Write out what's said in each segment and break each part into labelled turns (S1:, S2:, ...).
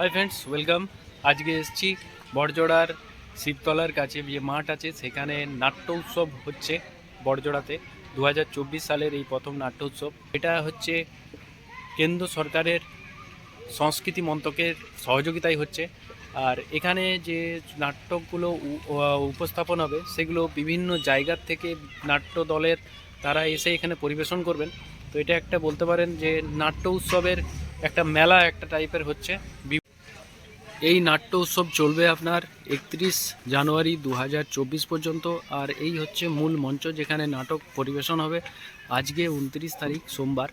S1: Hi friends welcome আজকে এসেছি বড়জোড়ার শিবতলার কাছে, যে মাঠ আছে, সেখানে নাট্য উৎসব হচ্ছে বড়জোড়াতে। দু হাজার চব্বিশ সালের এই প্রথম নাট্য উৎসব এটা হচ্ছে কেন্দ্র সরকারের সংস্কৃতি মন্ত্রকের সহযোগিতায় হচ্ছে। আর এখানে যে উ- উপস্থাপন হবে, সেগুলো বিভিন্ন জায়গার থেকে নাট্য দলের তারা এসে এখানে পরিবেশন করবেন। তো এটা একটা বলতে পারেন যে নাট্য উৎসবের একটা মেলা একটা টাইপের হচ্ছে। বি- এই নাট্য উৎসব চলবে আপনার একত্রিশ জানুয়ারি দু হাজার চব্বিশ পর্যন্ত, আর এই হচ্ছে মূল মঞ্চ যেখানে নাটক পরিবেশন হবে আজকে উনত্রিশ তারিখ সোমবার।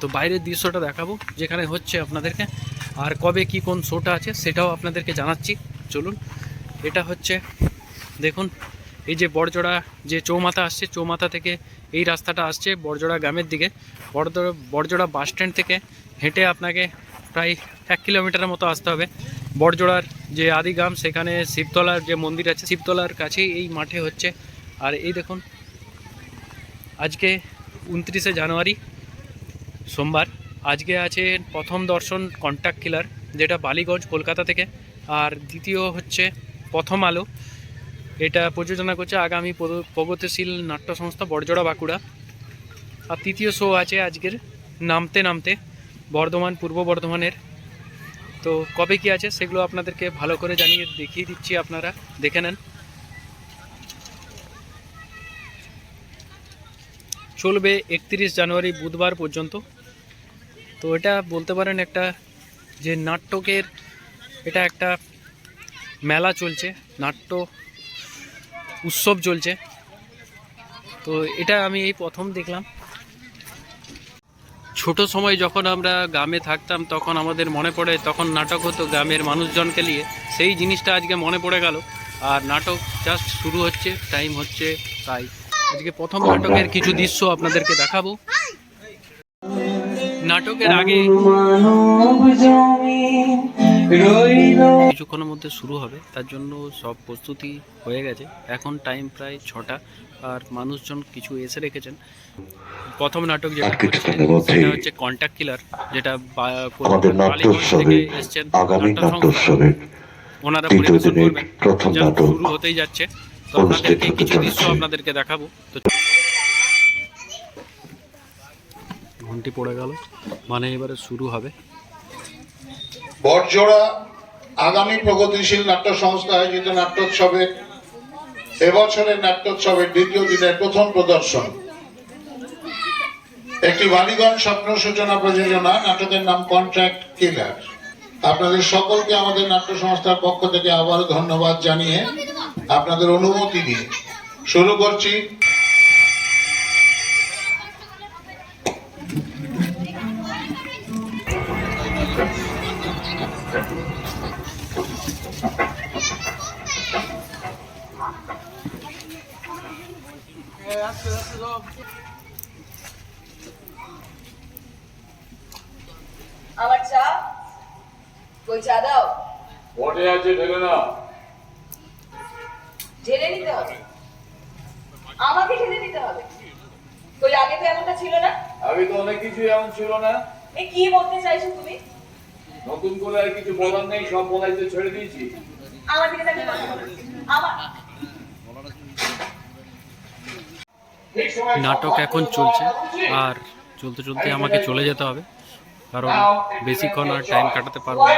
S1: তো বাইরের দৃশ্যটা দেখাবো, যেখানে হচ্ছে আপনাদেরকে, আর কবে কি কোন শোটা আছে সেটাও আপনাদেরকে জানাচ্ছি। চলুন, এটা হচ্ছে, দেখুন, এই যে বড়জোড়া যে চৌমাথা আসছে, চৌমাথা থেকে এই রাস্তাটা আসছে বড়জোড়া গ্রামের দিকে। বড়জোড়া বড়জোড়া বাস স্ট্যান্ড থেকে হেঁটে আপনাকে প্রায় এক কিলোমিটারের মতো আসতে হবে। বড়জোড়ার যে আদি গ্রাম সেখানে শিবতলার যে মন্দির আছে, শিবতলার কাছেই এই মাঠে হচ্ছে। আর এই দেখুন, আজকে উনত্রিশে জানুয়ারি, সোমবার। আজকে আছে প্রথম দর্শন কন্ট্যাক্ট কিলার যেটা বালিগঞ্জ, কলকাতা থেকে। আর দ্বিতীয় হচ্ছে প্রথম আলো। এটা প্রযোজনা করছে আগামী প্রগতিশীল নাট্য সংস্থা বড়জোড়া বাঁকুড়া। আর তৃতীয় শো আছে আজকের, নামতে নামতে, বর্ধমান, পূর্ব বর্ধমানের। তো কবে কি আছে সেগুলো আপনাদেরকে ভালো করে জানিয়ে দেখিয়ে দিচ্ছি আপনারা, দেখে নেন। চলবে একত্রিশ জানুয়ারি বুধবার পর্যন্ত। তো এটা বলতে পারেন একটা যে নাট্যকের, এটা একটা মেলা চলছে, নাট্য উৎসব চলছে। তো এটা আমি এই প্রথম দেখলাম। ছোট সময় যখন আমরা গ্রামে থাকতাম, তখন আমাদের মনে পড়ে, তখন নাটক হতো গ্রামের মানুষজনকে নিয়ে। সেই জিনিসটা আজকে মনে পড়ে গেল। আর নাটক জাস্ট শুরু হচ্ছে টাইম হচ্ছে তাই আজকে প্রথম নাটকের কিছু দৃশ্য আপনাদেরকে দেখাবো। নাটকের আগে কিছুক্ষণের মধ্যে শুরু হবে, তার জন্য সব প্রস্তুতি হয়ে গেছে। এখন টাইম প্রায় ছটা। আর মানুষজন কিছু এসে রেখেছেন। প্রথম নাটক যেটা হচ্ছে
S2: কিছুক্ষণের
S1: সেটা হচ্ছে কন্ট্যাক্ট কিলার যেটা থেকে এসছেন ওনারা
S2: তৃতীয়
S1: পরিবেশন
S2: দিনের
S1: করবেন।
S2: প্রথম
S1: যা
S2: নাটক
S1: শুরু হতেই যাচ্ছে। তো
S2: অনুষ্ঠিত
S1: আপনাদেরকে
S2: হতে
S1: কিছু দৃশ্য
S2: চলেছে।
S1: আপনাদেরকে দেখাবো? তো ঘন্টি পড়ে গেল। মানে এবারে শুরু হবে।
S3: বটজোড়া আগামী প্রগতিশীল নাট্য সংস্থা আয়োজিত নাট্যোৎসবে এবছরের নাট্যোৎসবের দ্বিতীয় দিনের প্রথম প্রদর্শন। একটি বালিগঞ্জ স্বপ্ন সূচনা প্রযোজনা, নাটকের নাম কন্ট্রাক্ট কিলার আপনাদের সকলকে আমাদের নাট্য সংস্থার পক্ষ থেকে আবারও ধন্যবাদ জানিয়ে আপনাদের অনুমতি দিয়ে শুরু করছি।
S4: আমার চা? কই চা দাও।
S5: পটে আছে ঢেলে না
S4: ঢেলে নিতে হবে। আমাকে ঢেলে নিতে হবে। কই আগে তো এমনটা ছিল না?
S5: আগে তো অনেক কিছু এমন ছিল না।
S4: এ কি বলতে চাইছো তুমি?
S5: নতুন করে আর কিছু বলার নেই সব বলাইতে ছেড়ে দিয়েছি।
S4: আমার দিকে
S1: নাটক এখন চলছে, আর চলতে চলতে আমাকে চলে যেতে হবে, কারণ বেশিক্ষণ আর টাইম কাটাতে পারব না,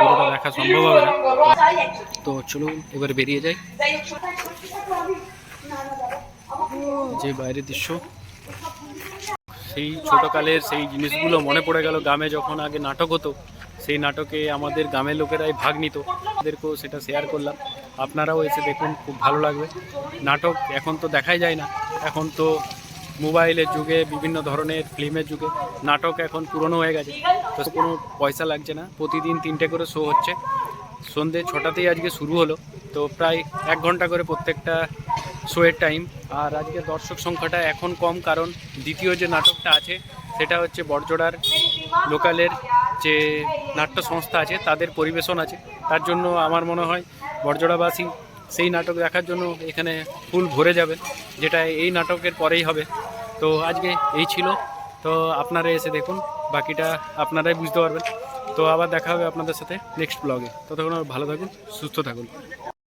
S1: পুরোটা দেখা সম্ভব হবে না। তো চলুন, এবার বেরিয়ে যাই। যে বাইরের দৃশ্য, সেই ছোটকালের সেই জিনিসগুলো মনে পড়ে গেল গ্রামে যখন আগে নাটক হতো, সেই নাটকে আমাদের গ্রামের লোকেরাই ভাগ নিত, তাদেরকেও সেটা শেয়ার করলাম। আপনারাও এসে দেখুন, খুব ভালো লাগবে। নাটক এখন তো দেখাই যায় না। এখন তো মোবাইলের যুগে, বিভিন্ন ধরনের ফিল্মের যুগে, নাটক এখন পুরনো হয়ে গেছে। তো কোনো পয়সা লাগছে না। প্রতিদিন তিনটে করে শো হচ্ছে। সন্ধে ছটাতেই আজকে শুরু হলো। তো প্রায় এক ঘণ্টা করে প্রত্যেকটা শোয়ের টাইম। আর আজকে দর্শক সংখ্যাটা এখন কম, কারণ দ্বিতীয় যে নাটকটা আছে, সেটা হচ্ছে বড়জোড়ার লোকালের যে নাট্য সংস্থা আছে, তাদের পরিবেশন আছে। তার জন্য আমার মনে হয় বড়জোড়াবাসী সেই নাটক দেখার জন্য এখানে ফুল ভরে যাবে, যেটা এই নাটকের পরেই হবে। তো আজকে এই ছিল। তো আপনারা এসে দেখুন, বাকিটা আপনারাই বুঝতে পারবেন। তো আবার দেখা হবে আপনাদের সাথে নেক্সট ব্লগে। ততক্ষণ ভালো থাকুন, সুস্থ থাকুন।